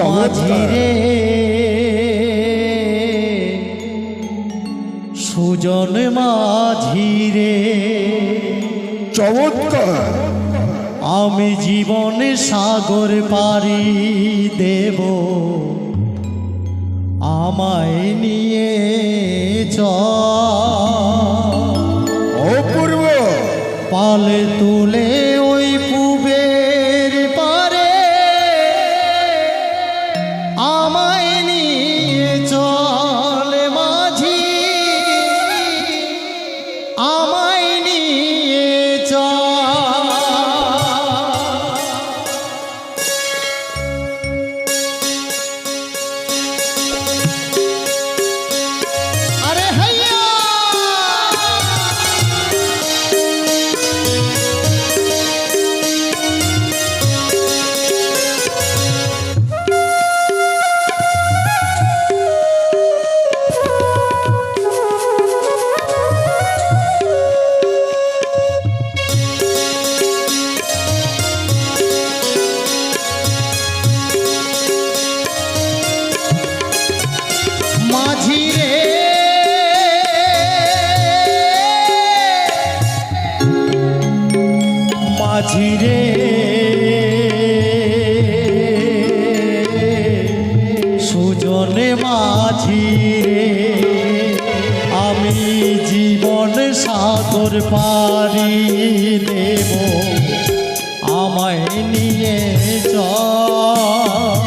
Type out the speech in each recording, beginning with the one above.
মাঝিরে সুজন মাঝিরে। চমৎকার। আমি জীবনে সাগর পারি দেব। আমায় নিয়ে চল অপূর্ব। পালে তুলে আমায় মাঝি রে। সুজনে মাঝি রে, আমি জীবন সাগর পারি দেব আমায় নিয়ে চল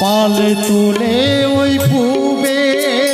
পাল তুলে ওই পুবের